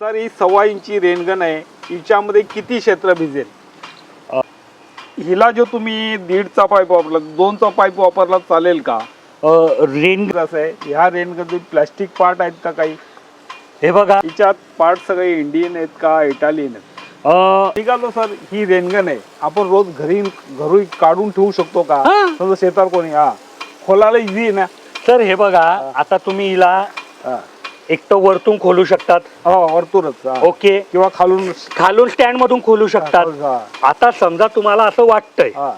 Sir ही सव्वा इंची rain gun आहे. हिच्यामध्ये किती क्षेत्र भिजेल. हिला जो तुम्ही दीडचा पाईप वापरला दोनचा पाईप वापरला चालेल का? रेन कसं आहे. ह्या रेनगन प्लॅस्टिक पार्ट आहेत का काही? हे बघा. हिच्यात पार्ट सगळे इंडियन आहेत का इटालियन आहेत? आहे सर. ही रेनगन आहे. आपण रोज घरी घरी काढून ठेवू शकतो का. समजा शेतात कोणी हा. खोलायला इझी आहे ना? सर हे बघा. आता तुम्ही हिला. एक तर वरतून खोलू शकतात हो वरतूनच हा. ओके किंवा खालून खालून स्टँड मधून खोलू शकतात हा. आता समजा तुम्हाला असं वाटतंय हा.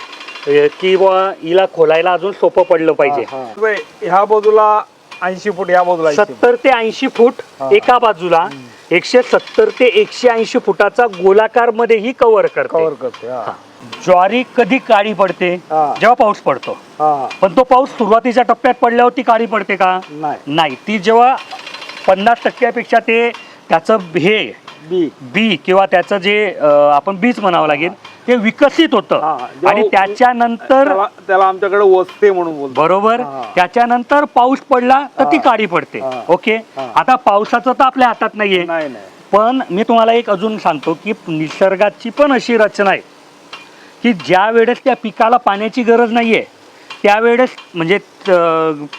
ए, की बुवा हिला खोलायला अजून सोपं पडलं पाहिजे हा, हा. ह्या बाजूला ऐंशी फूट ह्या बाजूला 80 फूट. सत्तर ते ऐंशी फूट हा. एका बाजूला एकशे सत्तर ते एकशे ऐंशी फुटाचा गोलाकार मध्येही कव्हर करते कव्हर करते हा. ज्वारी कधी काळी पडते हा. जेव्हा पाऊस पडतो हा. पण तो पाऊस सुरुवातीच्या टप्प्यात पडल्यावर ती काळी पडते का नाही नाही ती जेव्हा पन्नास टक्क्यापेक्षा ते त्याचं हे बी. बी किंवा त्याचं जे अं, आपण बीज म्हणावं लागेल ते विकसित होतं. जेव्हा आणि त्याच्यानंतर त्याला त्याला आमच्याकडे वसते म्हणून बोलतो बरोबर. हा. त्याच्यानंतर पाऊस पडला तर ती. काळी पडते. हा. ओके? हा. आता पावसाचं तर आपल्या हातात नाहीये. नाही नाही. पण मी तुम्हाला एक अजून सांगतो की निसर्गाची पण अशी रचना आहे की ज्या वेळेस त्या पिकाला पाण्याची गरज नाहीये त्यावेळेस म्हणजे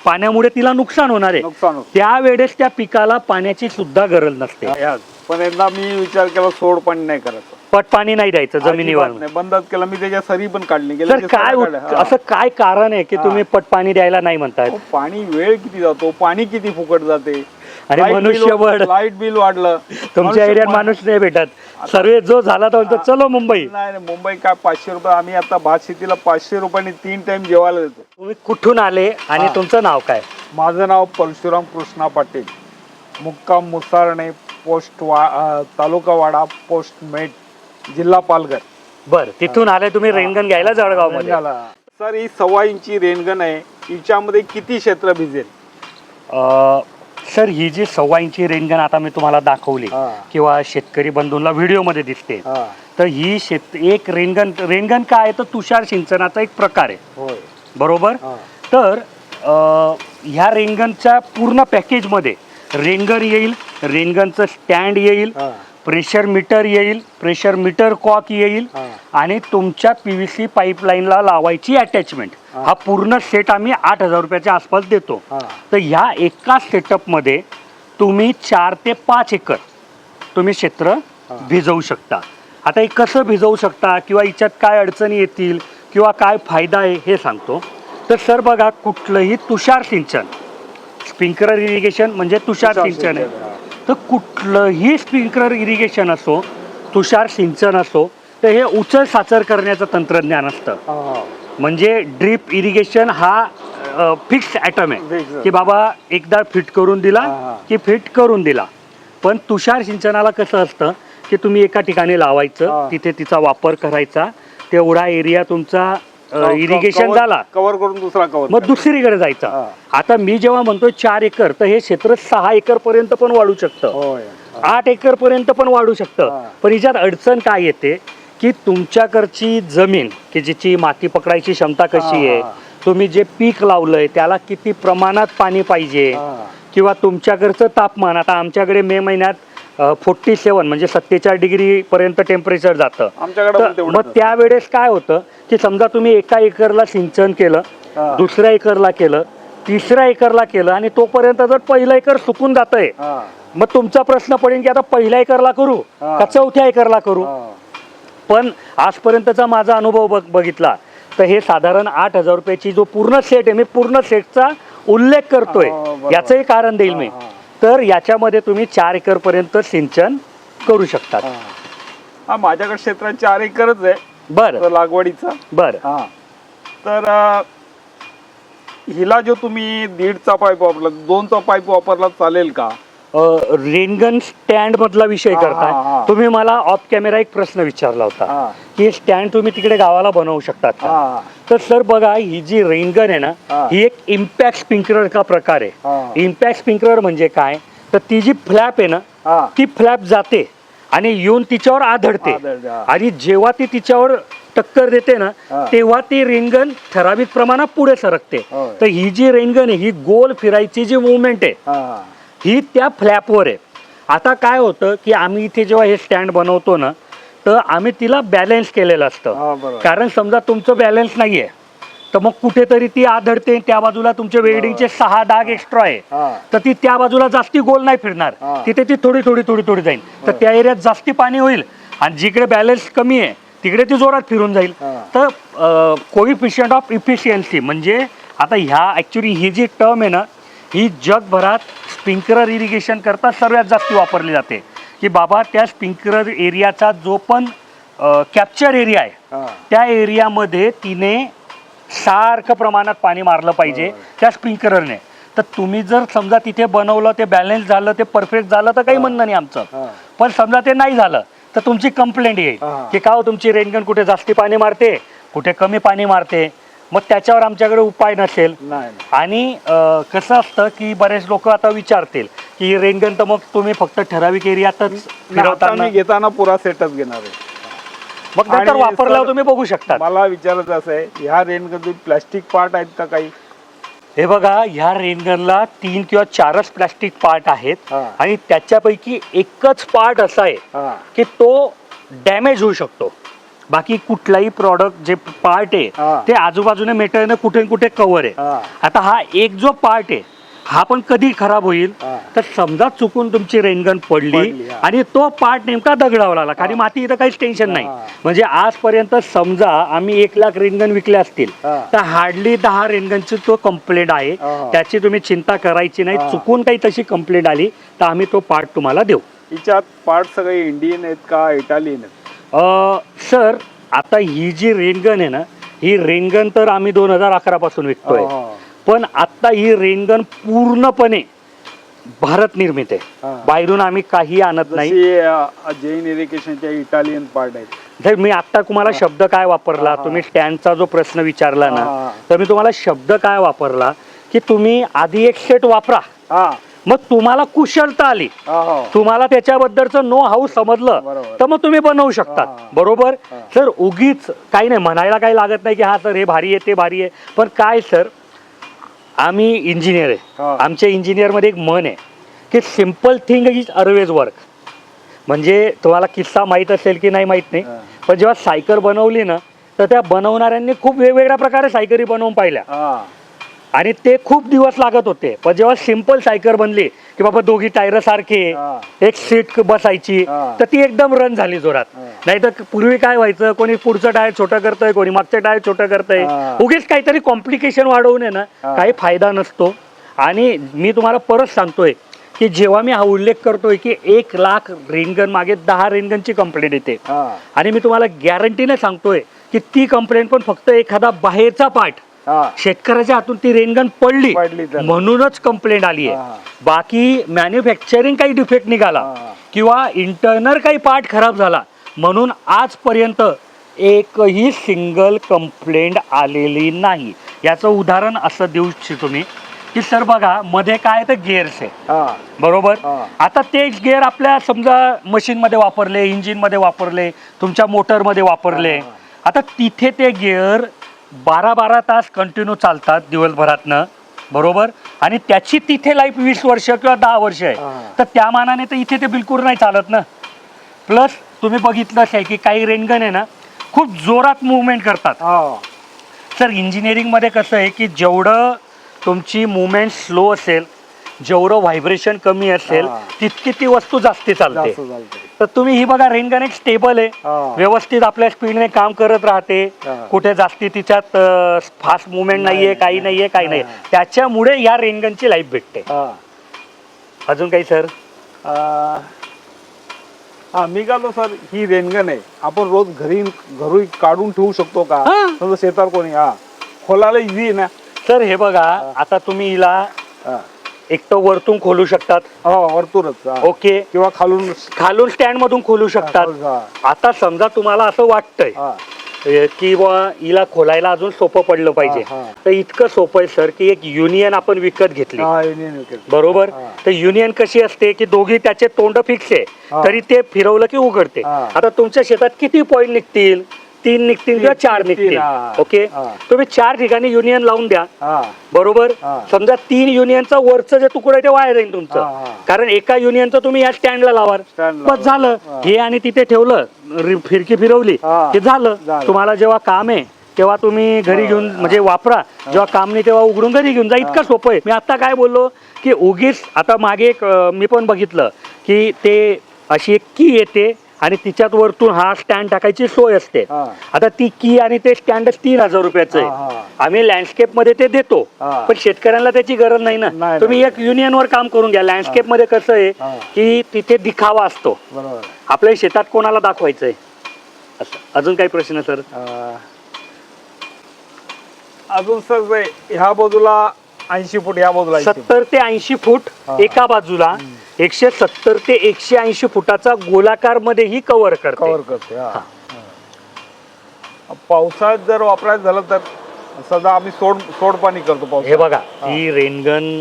पाण्यामुळे तिला नुकसान होणार आहे. नुकसान होतं. त्यावेळेस त्या पिकाला पाण्याची सुद्धा गरज नसते. या. पण एकदा मी विचार केला सोड पण नाही करायचं. पट पाणी नाही द्यायचं जमिनीवर अजिबात नाही. बंदच केला मी त्याच्या सरी पण काढली. गेली काय उत- असं काय कारण आहे की हा. तुम्ही पट पाणी द्यायला नाही म्हणताय? पाणी वेळ किती जातो? पाणी किती फुकट जाते? आणि मनुष्यबळ. लाइट बिल वाढलं. तुमच्या एरियात माणूस नाही भेटत. सर्वे जो झाला तो म्हणतो चलो मुंबई. नाही नाही, मुंबई काय पाचशे रुपये आम्ही आता भात शेतीला पाचशे रुपयांनी तीन टाइम जेवायला देतो. तुम्ही कुठून आले आणि हा. तुमचं नाव काय? माझं नाव परशुराम कृष्णा पाटील. मुक्काम मुसारणे पोस्ट वा अं, तालुका वाडा पोस्ट मेट जिल्हा पालघर. बर तिथून आले तुम्ही रेनगन घ्यायला जळगावमध्ये झाला. सर ही सव्वा इंची रेनगन आहे. हिच्यामध्ये किती क्षेत्र भिजेल? सर ही जी सव्वा इंची रेनगन आता मी तुम्हाला दाखवली. किंवा शेतकरी बंधूंना व्हिडिओमध्ये दिसते तर ही शेत एक रेनगन रेनगन काय आहे? तर तुषार सिंचनाचा एक प्रकार आहे. बरोबर. तर अ, ह्या रेनगनच्या पूर्ण पॅकेजमध्ये रेनगन येईल रेनगनचं स्टँड येईल प्रेशर मीटर येईल प्रेशर मीटर कॉक येईल हा. आणि तुमच्या पी व्ही सी पाईपलाईनला लावायची अटॅचमेंट हा. पूर्ण सेट आम्ही आठ हजार रुपयाच्या आसपास देतो हा. तर ह्या एका सेटअपमध्ये तुम्ही चार ते पाच एकर तुम्ही क्षेत्र. भिजवू शकता आता हे कसं भिजवू शकता किंवा याच्यात काय अडचणी येतील किंवा काय फायदा आहे हे सांगतो तर सर बघा कुठलंही तुषार सिंचन स्प्रिंकलर इरिगेशन म्हणजे तुषार तुषार सिंचन आहे सिंचन. तर कुठलंही स्प्रिंकलर इरिगेशन असो तुषार सिंचन असो तर हे उचल साचर करण्याचं तंत्रज्ञान असतं. म्हणजे ड्रीप इरिगेशन हा फिक्स ॲटम आहे. की बाबा एकदा फिट करून दिला. की फिट करून दिला पण तुषार सिंचनाला कसं असतं की तुम्ही एका ठिकाणी लावायचं. तिथे तिचा वापर करायचा तेवढा एरिया तुमचा इरिगेशन झाला कवर करून दुसरा कवर मग दुसरीकडे जायचा. आता मी जेव्हा म्हणतोय चार एकर तर हे क्षेत्र सहा एकर पर्यंत पण वाढू शकतं आठ एकर पर्यंत पण वाढू शकतं. पण हिच्यात अडचण काय येते की तुमच्याकडची जमीन की जिची माती पकडायची क्षमता कशी आहे. तुम्ही जे पीक लावलंय त्याला किती प्रमाणात पाणी पाहिजे. किंवा तुमच्याकडचं तापमान आता आमच्याकडे मे महिन्यात फोर्टी सेवन म्हणजे सत्तेचाळीस डिग्री पर्यंत टेम्परेचर जातं तर मग त्यावेळेस काय होतं की समजा तुम्ही एका एकरला सिंचन केलं. दुसऱ्या एकरला केलं तिसऱ्या एकरला केलं आणि तोपर्यंत जर पहिलं एकर सुकून जात आहे. मग तुमचा प्रश्न पडेल की आता पहिल्या एकरला करू. का चौथ्या एकरला करू. पण आजपर्यंतचा माझा अनुभव बघ बघितला तर हे साधारण आठ हजार रुपयाची जो पूर्ण सेट आहे मी पूर्ण सेटचा उल्लेख करतोय. याचंही कारण देईल मी. तर याच्यामध्ये तुम्ही चार एकर पर्यंत सिंचन करू शकतात. हा. हा माझ्याकडे क्षेत्रात चार एकरच आहे. बर. लागवडीचा. बर. हा. तर हिला जो तुम्ही दीडचा पाईप वापरला दोनचा पाईप वापरला चालेल का? रेनगन स्टँड मधला विषय हा, हा, करताय. तुम्ही मला ऑफ कॅमेरा एक प्रश्न विचारला होता हा की स्टँड तुम्ही तिकडे गावाला बनवू शकतात का हा तर सर बघा ही जी रेनगन आहे ना हा. ही एक इम्पॅक्ट स्प्रिंकलर का प्रकार आहे हा. इम्पॅक्ट स्प्रिंकलर म्हणजे काय तर ती जी फ्लॅप आहे ना ती फ्लॅप जाते आणि येऊन तिच्यावर आधळते आदळते, हा. आणि जेव्हा ती तिच्यावर टक्कर देते ना हा. तेव्हा ती रेनगन ठराविक प्रमाणात पुढे सरकते होय. तर ही जी रेनगन आहे ही गोल फिरायची जी मुवमेंट आहे हा ही त्या फ्लॅपवर आहे. आता काय होतं की आम्ही इथे जेव्हा हे स्टँड बनवतो ना तर आम्ही तिला बॅलन्स केलेलं असतं. बरोबर. कारण समजा तुमचं बॅलन्स नाहीये तर मग कुठेतरी ती आदळते त्या बाजूला तुमच्या वेल्डिंगचे सहा डाग एक्स्ट्रा आहे. तर ती त्या बाजूला जास्ती गोल नाही फिरणार. हा. तिथे ती थोडी थोडी थोडी थोडी जाईल. तर त्या एरियात जास्ती पाणी होईल आणि जिकडे बॅलन्स कमी आहे तिकडे ती जोरात फिरून जाईल. हा. तर कोइफिशियंट ऑफ इफिशियन्सी म्हणजे आता ह्या ॲक्च्युली ही जी टर्म आहे ना ही जगभरात स्प्रिंकलर इरिगेशन करता सर्वात जास्त वापरली जाते. की बाबा त्या स्प्रिंकलर एरियाचा जो पण कॅप्चर एरिया आहे त्या एरियामध्ये तिने सारखं प्रमाणात पाणी मारलं पाहिजे. त्या स्प्रिंकलरने तर तुम्ही जर समजा तिथे बनवलं ते बॅलन्स झालं ते परफेक्ट झालं तर काही. म्हणणं नाही आमचं. पण समजा ते नाही झालं तर तुमची कंप्लेंट येईल. की का हो तुमची रेनगन कुठे जास्ती पाणी मारते? कुठे कमी पाणी मारते? मग त्याच्यावर आमच्याकडे उपाय नसेल. नाही. आणि अं, कसं असतं की बरेच लोक आता विचारतील की रेनगन तर मग तुम्ही फक्त ठराविक एरियातच नाही, आता फिरवताना मी घेताना पुरा सेटअप घेणार आहे. मग नंतर आणि वापरल्यावर सर- तुम्ही बघू शकता मला विचारायचं असं आहे ह्या रेनगन प्लास्टिक पार्ट आहेत का काही? हे बघा ह्या रेनगनला तीन किंवा चारच प्लास्टिक पार्ट आहेत हा. आणि त्याच्यापैकी एकच पार्ट असा आहे हा. की तो डॅमेज होऊ शकतो. बाकी कुठलाही प्रॉडक्ट जे पार्ट आहे हा. ते आजूबाजूने मेटलने कुठे न कुठे कव्हर आहे हा आता हा एक जो पार्ट आहे हा पण कधी खराब होईल. तर समजा चुकून तुमची रेनगन पडली. आणि तो पार्ट नेमका दगडावा लागला खाली माती इथं काहीच टेन्शन नाही. म्हणजे आजपर्यंत समजा आम्ही एक लाख रेनगन विकले असतील. तर हार्डली दहा रेनगनची तो कंप्लेंट आहे. त्याची तुम्ही चिंता करायची नाही. चुकून काही तशी कंप्लेंट आली तर आम्ही तो पार्ट तुम्हाला देऊ हिच्यात पार्ट सगळे इंडियन आहेत का इटालियन आहेत सर आता ही जी रेनगन आहे ना ही रेनगन तर आम्ही दोन हजार अकरा पासून विकतोय. पण आता ही रेनगन पूर्णपणे भारत निर्मित आहे. बाहेरून आम्ही काही आणत नाही. जैन इरिगेशनच्या इटालियन पार्ट आहेत. जर मी आता तुम्हाला शब्द काय वापरला. तुम्ही स्टँडचा जो प्रश्न विचारला ना. तर मी तुम्हाला शब्द काय वापरला? की तुम्ही आधी एक सेट वापरा. मग तुम्हाला कुशलता आली हा, हो. तुम्हाला त्याच्याबद्दलचं नो हाऊस समजलं बरोबर. तर मग तुम्ही बनवू शकता हा. बरोबर. सर उगीच काही नाही म्हणायला काही लागत नाही की हा सर हे भारी आहे ते भारी आहे पण काय सर आम्ही इंजिनियर आहे. आमच्या इंजिनियरमध्ये एक मन आहे की simple thing is always work म्हणजे तुम्हाला किस्सा माहीत असेल की नाही माहीत नाही हा. पण जेव्हा सायकल बनवली ना तर त्या बनवणाऱ्यांनी खूप वेगवेगळ्या प्रकारे सायकली बनवून पाहिल्या हा आणि ते खूप दिवस लागत होते पण जेव्हा सिंपल सायकल बनली की बाबा दोघी टायर सारखे. एक सीट बसायची. तर ती एकदम रन झाली जोरात. नाही तर पूर्वी काय व्हायचं कोणी पुढचं टायर छोटं करतंय कोणी मागचं टायर छोटं करतंय. उगीच काहीतरी कॉम्प्लिकेशन वाढवून ना. काही फायदा नसतो आणि मी तुम्हाला परत सांगतोय की जेव्हा मी हा उल्लेख करतोय की एक लाख रेनगन मागे दहा रेनगनची कंप्लेंट येते आणि मी तुम्हाला गॅरंटीने सांगतोय की ती कंप्लेंट पण फक्त एखादा बाहेरचा पार्ट हा शेतकऱ्याच्या हातून ती रेनगन पडली पडली तर. म्हणूनच कंप्लेंट आली हा. आहे बाकी मॅन्युफॅक्चरिंग काही डिफेक्ट निघाला हा. किंवा इंटरनल काही पार्ट खराब झाला म्हणून आजपर्यंत एकही सिंगल कंप्लेंट आलेली नाही याचं उदाहरण असं देऊ इच्छितो मी की सर बघा मध्ये काय तर गेअर्स आहे हा बरोबर हा. आता तेच गेअर आपल्या समजा मशीनमध्ये वापरले इंजिनमध्ये वापरले तुमच्या मोटरमध्ये वापरले. आता तिथे ते गेअर बारा बारा तास कंटिन्यू चालतात दिवसभरातनं बरोबर? आणि त्याची तिथे लाईफ वीस वर्ष किंवा दहा वर्ष आहे. तर त्या मानाने तर इथे ते बिलकुल नाही चालत ना. प्लस तुम्ही बघितलंच आहे की काही रेनगन आहे ना खूप जोरात मुवमेंट करतात. हा. सर इंजिनिअरिंगमध्ये कसं आहे की जेवढं तुमची मुवमेंट स्लो असेल जेवढं व्हायब्रेशन कमी असेल हा. तितकी ती वस्तू जास्ती चालते जास्त तर तुम्ही ही बघा रेनगन एक स्टेबल आहे हा. व्यवस्थित आपल्या स्पीडने काम करत राहते हा. कुठे जास्ती तिच्यात फास्ट मुवमेंट नाहीये नाही, काही नाही. नाहीये काही नाही. त्याच्यामुळे या रेनगनची लाईफ भेटते हा अजून काही सर अं, हा मी गालो सर ही रेनगन आहे आपण रोज घरी घरी काढून ठेवू शकतो का हा. समजा शेतात कोणी हा खोलायला इझी आहे ना सर हे बघा आता तुम्ही हिला हा. एक तर वरतून खोलू शकतात हो वरतूनच हा. ओके किंवा खालून खालून स्टँड मधून खोलू शकतात. आता समजा तुम्हाला असं वाटतंय हा. ए, की बुवा हिला खोलायला अजून सोपं पडलं पाहिजे हा. तर इतकं सोपं आहे सर की एक युनियन आपण विकत घेतली हा, युनियन विकेट. बरोबर हा. तर युनियन कशी असते की दोघी त्याचे तोंड फिक्स आहे हा. तरी ते फिरवलं की उघडते हा. आता तुमच्या शेतात किती पॉईंट निघतील तीन निघतील किंवा चार निघतील. हा. ओके? हा. तुम्ही चार ठिकाणी युनियन लावून द्या. हा. बरोबर? हा. समजा तीन युनियनचा वरचं जे तुकडं आहे ते वाया जाईल हा, तुमचं. हा. कारण एका युनियनचं तुम्ही या स्टँडला लावाल. Stand ला बस झालं. हा. हे आणि तिथे ठेवलं. रि- फिरकी फिरवली. हा. ते झालं. झालं. तुम्हाला जेव्हा काम आहे तेव्हा तुम्ही घरी घेऊन म्हणजे वापरा. जेव्हा काम नाही तेव्हा उघडून घरी घेऊन जा. इतकं सोपं आहे. मी आता काय बोललो की उगीच आता मागे एक अं, मी पण बघितलं की ते अशी एक की येते आणि तिच्यात वरतून हा स्टँड टाकायची सोय असते हा. आता ती की आणि ते स्टँड तीन हजार रुपयाचं हा, आहे हा. आम्ही लँडस्केपमध्ये ते देतो हा. पण शेतकऱ्यांना त्याची गरज नाही ना नाही, तुम्ही एक युनियन वर काम करून घ्या लँडस्केपमध्ये कसं आहे हा. की तिथे दिखावा असतो बरोबर आपल्या शेतात कोणाला दाखवायचंय असं अजून काही प्रश्न सर अं, अजून सर ह्या बाजूला ऐंशी फूट या बाजूला 80 फूट. सत्तर ते ऐंशी फूट हा. एका बाजूला एकशे सत्तर ते एकशे ऐंशी फुटाचा गोलाकार मध्येही कव्हर करते कव्हर करते हा. हा. पावसाळ्यात जर वापरायचं झालं तर सध्या आम्ही सोड सोड पाणी करतो हे पावसाळ्यात बघा ही रेनगन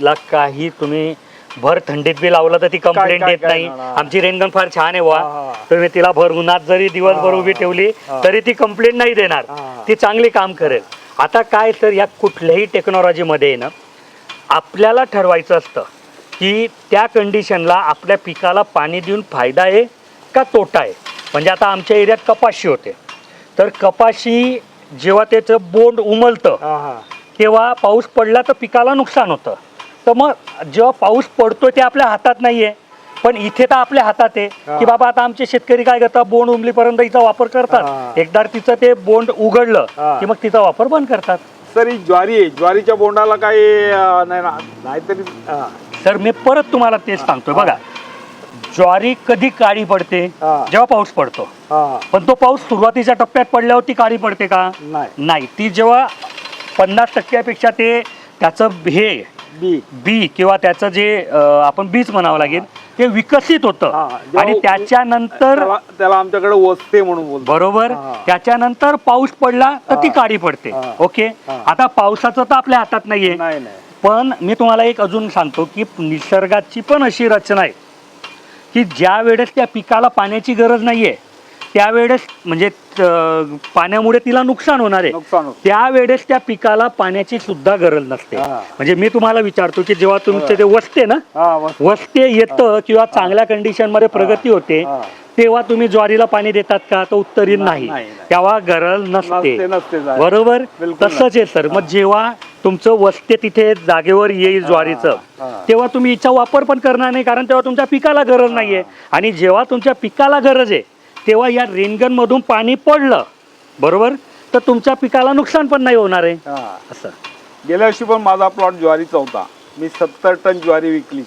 ला काही तुम्ही भर थंडीत बी लावलं तर ती कंप्लेंट काय- येत काय नाही. आमची रेनगन फार छान आहे वा हा, हा. तुम्ही तिला भर उन्हात जरी दिवसभर हा, उभी ठेवली हा. तरी ती कंप्लेंट नाही देणार हा. ती चांगली काम करेल आता काय तर या कुठल्याही टेक्नॉलॉजीमध्ये ना आपल्याला ठरवायचं असतं की त्या कंडिशनला आपल्या पिकाला पाणी देऊन फायदा आहे का तोटा आहे? म्हणजे आता आमच्या एरियात कपाशी होते. तर कपाशी जेव्हा त्याचं बोंड उमलतं तेव्हा पाऊस पडला तर पिकाला नुकसान होतं. तर मग जेव्हा पाऊस पडतो ते आपल्या हातात नाहीये. पण इथे तर आपल्या हातात आहे. की बाबा आता आमचे शेतकरी काय करतात? बोंड उमलीपर्यंत हिचा वापर. करतात. एकदा तिचं ते बोंड उघडलं. की मग तिचा वापर बंद करतात. सर ही ज्वारी आहे. ज्वारीच्या बोंडाला काही नाही ना नाहीतरी. तर मी परत तुम्हाला तेच सांगतोय. बघा ज्वारी कधी काळी पडते? हा. जेव्हा पाऊस पडतो. हा. पण तो पाऊस सुरुवातीच्या टप्प्यात पडल्यावर ती काळी पडते का? नाही. नाही. ती जेव्हा पन्नास टक्क्यापेक्षा ते त्याचं हे बी. बी किंवा त्याचं जे अं, आपण बीज म्हणावं लागेल ते विकसित होतं. जेव्हा आणि त्याच्यानंतर त्याला त्याला आमच्याकडे वसते म्हणून बोलतो बरोबर? हा. त्याच्यानंतर पाऊस पडला तर ती. काळी पडते. हा. ओके? हा. आता पावसाचं तर आपल्या हातात नाहीये. नाही नाही. पण मी तुम्हाला एक अजून सांगतो की निसर्गाची पण अशी रचना आहे की ज्या वेळेस त्या पिकाला पाण्याची गरज नाहीये त्यावेळेस म्हणजे पाण्यामुळे तिला नुकसान होणार आहे. त्यावेळेस त्या पिकाला पाण्याची सुद्धा गरज नसते. म्हणजे मी तुम्हाला विचारतो की जेव्हा तुमचे ते वसते ना वस- वस्ते. येतं किंवा चांगल्या कंडिशनमध्ये प्रगती होते. तेव्हा तुम्ही ज्वारीला पाणी देतात का? तर उत्तरीन नाही, नाही. नाही. तेव्हा गरज नसते. बरोबर? तसंच आहे सर. मग जेव्हा तुमचं वस्ते तिथे जागेवर येईल ज्वारीचं. तेव्हा तुम्ही हिचा वापर पण करणार नाही कारण तेव्हा तुमच्या पिकाला गरज नाहीये. आणि जेव्हा तुमच्या पिकाला गरज आहे तेव्हा या रेनगन मधून पाणी पडलं बरोबर? तर तुमच्या पिकाला नुकसान पण नाही होणार आहे. हा. असं. गेल्या वर्षी पण माझा प्लॉट ज्वारीचा होता. मी सत्तर टन ज्वारी विकली.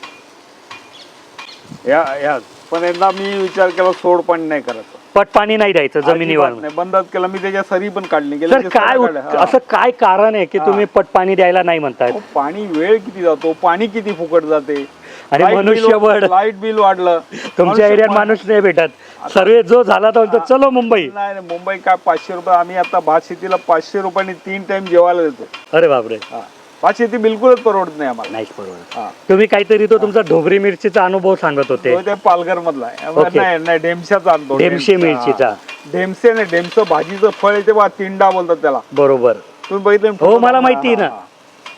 या या. पण एकदा मी विचार केला सोड पण नाही करायचं पट पाणी नाही द्यायचं जमिनीवर नाही. बंदच केलं. मी त्याच्या सरी पण काढली. गेल्या सर वर्षी काय सऱ्या उत- काढल्या. हा. असं काय कारण आहे की. तुम्ही पट पाणी द्यायला नाही म्हणताय अहो, पाणी वेळ किती जातो? पाणी किती फुकट जाते? आणि मनुष्यबळ. लाइट बिल वाढलं. तुमच्या मनुष्य- एरियात माणूस नाही भेटत. सर्वे जो झाला तो म्हणतो, चलो मुंबई. नाही नाही, मुंबई काय पाचशे रुपये आम्ही आता भात शेतीला पाचशे रुपयांनी तीन टाइम जेवायला देतो. अरे बापरे. हा. भात शेती बिलकुलच परवडत नाही आम्हाला. नाहीच बरोबर हा. तुम्ही काहीतरी तो तुमचा ढोबरी मिरचीचा अनुभव सांगत होते. तो ते पालघर मधला आहे. नाही नाही डेमशाचा आणतो डेमशे डेमशा. मिरचीचा. डेमसे नाही डेमचं भाजीचं फळ येते बा तिंडा बोलतात त्याला. बरोबर. तुम्ही बघितलं? हो, मला माहिती आहे ना.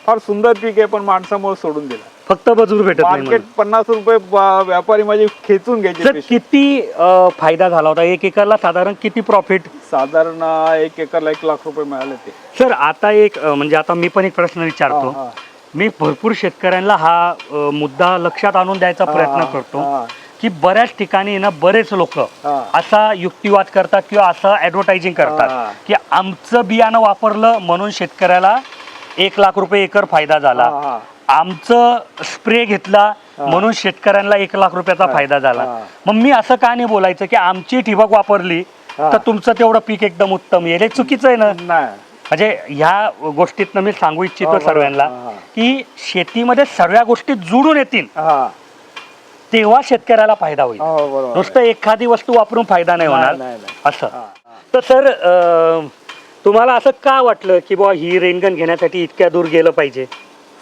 फार सुंदर पीक आहे पण माणसामुळे सोडून दिलं. फक्त मजूर भेटत नाही मार्केट म्हणून. पन्नास रुपये बा- व्यापारी माझे खेचून घ्यायचे पैसे. किती अं, फायदा झाला होता एक एकरला साधारण किती प्रॉफिट साधारण अं, एक एकरला एक लाख रुपये मिळाले ते सर आता एक अं, म्हणजे आता मी पण एक प्रश्न विचारतो हा. मी भरपूर शेतकऱ्यांना हा अं, मुद्दा लक्षात आणून द्यायचा प्रयत्न हा, करतो हा. की बऱ्याच ठिकाणी ना बरेच लोक हा. असा युक्तिवाद करतात किंवा असं ऍडव्हर्टायझिंग हा. करतात की आमचं बियाणं वापरलं म्हणून शेतकऱ्याला एक लाख रुपये एकर फायदा झाला हा, हा. आमचं स्प्रे घेतला म्हणून शेतकऱ्यांना एक लाख रुपयाचा फायदा झाला. मग मी असं का नाही बोलायचं की आमची ठिबक वापरली. तर तुमचं तेवढं पीक एकदम उत्तम येईल हे चुकीचं आहे ना? म्हणजे ह्या गोष्टीतनं मी सांगू इच्छितो हो. सर्वांना. की शेतीमध्ये सर्व गोष्टी जुळून येतील. तेव्हा शेतकऱ्याला फायदा होईल. हो, नुसतं एखादी वस्तू वापरून फायदा नाही होणार. असं. तर सर तुम्हाला असं का वाटलं की बुवा ही रेनगन घेण्यासाठी इतक्या दूर गेलं पाहिजे?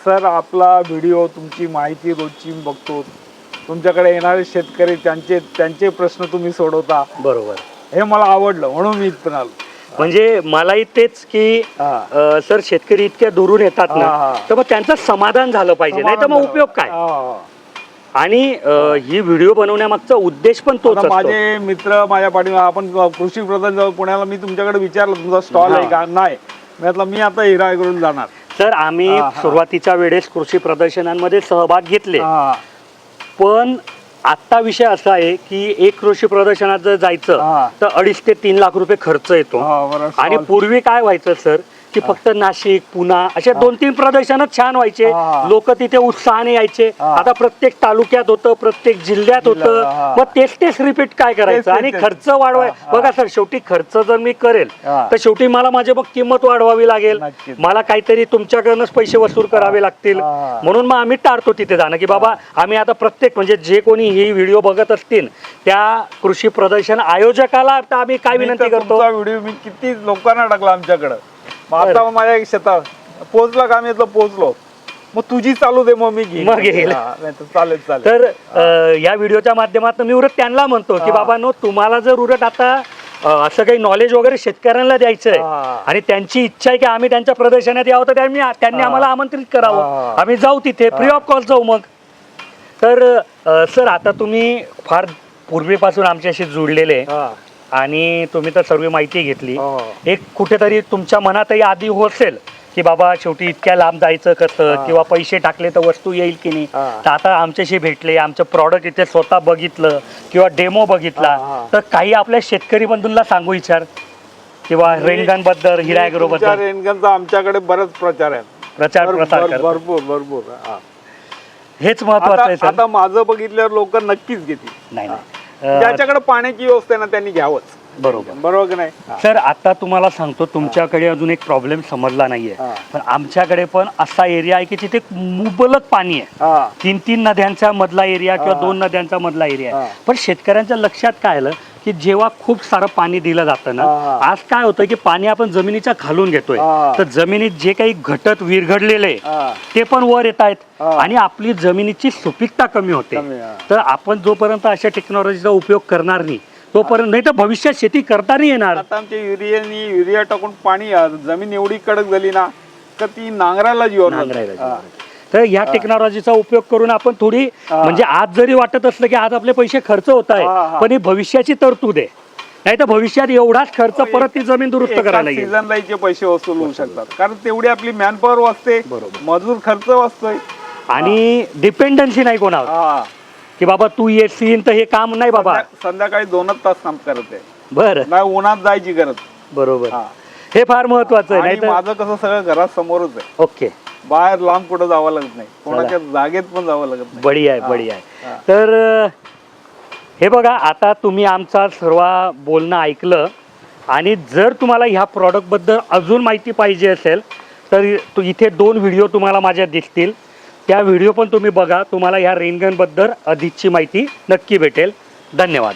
सर आपला व्हिडिओ तुमची माहिती रोजची मी बघतो. तुमच्याकडे येणारे शेतकरी त्यांचे त्यांचे प्रश्न तुम्ही सोडवता. बरोबर. हे मला आवडलं म्हणून मी इथपर्यंत आलो. म्हणजे मलाही तेच की. अ, सर शेतकरी इतक्या दुरून येतात ना हा. तर मग त्यांचं समाधान झालं पाहिजे. नाही तर मग उपयोग काय? हा. आणि अ, ही व्हिडिओ बनवण्यामागचा उद्देश पण तोच आता असतो. माझे मित्र माझ्या पाठी आपण कृषी प्रधान जाऊ पुण्याला मी तुमच्याकडे विचारलं तुमचा स्टॉल आहे का? नाही. मी म्हटलं मी आता जाणार. तर आम्ही हा, हा. सुरुवातीच्या वेळेस कृषी प्रदर्शनांमध्ये सहभाग घेतले हा. पण आता विषय असा आहे की एक कृषी प्रदर्शनात जर जायचं हा. तर अडीच ते तीन लाख रुपये खर्च येतो हा, बरं, आणि. पूर्वी काय व्हायचं सर की फक्त नाशिक पुणा असे दोन तीन प्रदर्शनच छान व्हायचे. लोक तिथे उत्साहाने यायचे. आता प्रत्येक तालुक्यात होतं प्रत्येक जिल्ह्यात होतं. मग तेच तेच रिपीट काय करायचं आणि. खर्च वाढवाय. बघा सर शेवटी खर्च जर मी करेल. तर शेवटी मला माझे मग किंमत वाढवावी लागेल. मला काहीतरी तुमच्याकडनंच पैसे वसूल करावे लागतील. म्हणून मग आम्ही टाळतो तिथे जाणं की बाबा आम्ही आता प्रत्येक म्हणजे जे कोणी ही व्हिडिओ बघत असतील त्या कृषी प्रदर्शन आयोजकाला आता आम्ही काय विनंती करतो व्हिडिओ मी किती लोकांना टाकला आमच्याकडं मग आता. माझ्या शेतात पोहोचला का मी इथलं पोहोचलो मग तुझी चालू दे मग मी घेईन मग घेईल. हा, नाही तर चालेल चालेल तर अ, या व्हिडिओच्या माध्यमातून मी उलट त्यांना म्हणतो की हा. बाबा नो तुम्हाला जर उलट आता अ, असं काही नॉलेज वगैरे शेतकऱ्यांना द्यायचं आहे. आणि त्यांची इच्छा आहे की आम्ही त्यांच्या प्रदर्शनात यावं तर त्यांनी त्यांनी हा. आम्हाला आमंत्रित करावं. आम्ही जाऊ तिथे फ्री ऑफ कॉस्ट जाऊ मग तर सर आता तुम्ही फार पूर्वीपासून आमच्याशी जुळलेले आहे. हा. आणि तुम्ही तर सर्व माहिती घेतली हो. एक कुठेतरी तुमच्या मनातही आधी असेल की बाबा शेवटी इतक्या लांब जायचं कसं. किंवा पैसे टाकले तर वस्तू येईल की नाही हा. तर आता आमच्याशी भेटले आमचं प्रॉडक्ट इथे स्वतः बघितलं किंवा डेमो बघितला हा, हा. तर काही आपल्या शेतकरी बंधूंना सांगू विचार किंवा रेनगनबद्दल हिरायग्रो तुमच्या बद्दल रेणकांचा आमच्याकडे बरेच प्रचार आहे प्रचार भर- प्रसार भर- भरपूर भरपूर हा. हेच महत्वाचं आहे आता सर आता माझं बघितल्यावर लोक नक्कीच घेतील नाही नाही ज्याच्याकडे पाण्याची व्यवस्था आहे ना त्यांनी घ्यावंच बरोबर बरोबर की नाही. सर आता तुम्हाला सांगतो तुमच्याकडे अजून एक प्रॉब्लेम समजला नाहीये हा. पण आमच्याकडे पण असा एरिया आहे की तिथे मुबलक पाणी आहे हा तीन तीन नद्यांचा मधला एरिया किंवा. दोन नद्यांचा मधला एरिया आहे. पण शेतकऱ्यांच्या लक्षात काय आलं की जेव्हा खूप सारं पाणी दिलं जातं ना हा. आज काय होतं की पाणी आपण जमिनीच्या खालून घेतोय हा. तर जमिनीत जे काही घटक विरघडलेले आहे, हा. ते पण वर येत आहेत हा. आणि आपली जमिनीची सुपीकता कमी होते कमी, हा. तर आपण जोपर्यंत अशा टेक्नॉलॉजीचा उपयोग करणार नाही तोपर्यंत नाही तर भविष्यात शेती करता नाही येणार आता आमच्या युरियानी युरिया टाकून पाणी आ, जमीन एवढी कडक झाली ना का ती नांगरायला जीवन नांगरायला तर या टेक्नॉलॉजीचा उपयोग करून आपण थोडी हा. म्हणजे आज जरी वाटत असलं की आज आपले पैसे खर्च होत हा, आहे हा. पण ही भविष्याची तरतूद आहे. नाही तर भविष्यात एवढाच खर्च परत ती जमीन दुरुस्त करायला सीझनला याचे पैसे वसूल होऊ शकतात. कारण तेवढी आपली मॅनपॉवर वाचते बरोबर. मजूर खर्च वाचतोय. आणि डिपेंडन्सी नाही कोणावर. हा. की बाबा तू येशील तर हे काम नाही बाबा. संध्या- संध्याकाळी दोनच तास काम करत. आहे बर. नाही उन्हात जायची गरज. बरोबर. हा. फार महत्वाचं आहे आणि नाही तर माझं कसं सगळं घरात समोरच आहे. ओके. बाहेर लांब कुठं जावं लागत नाही. कोणाच्या जागेत पण जावं लागत नाही. बढी आहे. बढी आहे. तर अं, हे बघा आता तुम्ही आमचा सर्व बोलणं ऐकलं आणि जर तुम्हाला ह्या प्रॉडक्टबद्दल अजून माहिती पाहिजे असेल तर तु इथे दोन व्हिडिओ तुम्हाला माझ्या दिसतील. त्या व्हिडिओ पण तुम्ही बघा. तुम्हाला ह्या रेनगनबद्दल अधिकची माहिती नक्की भेटेल. धन्यवाद.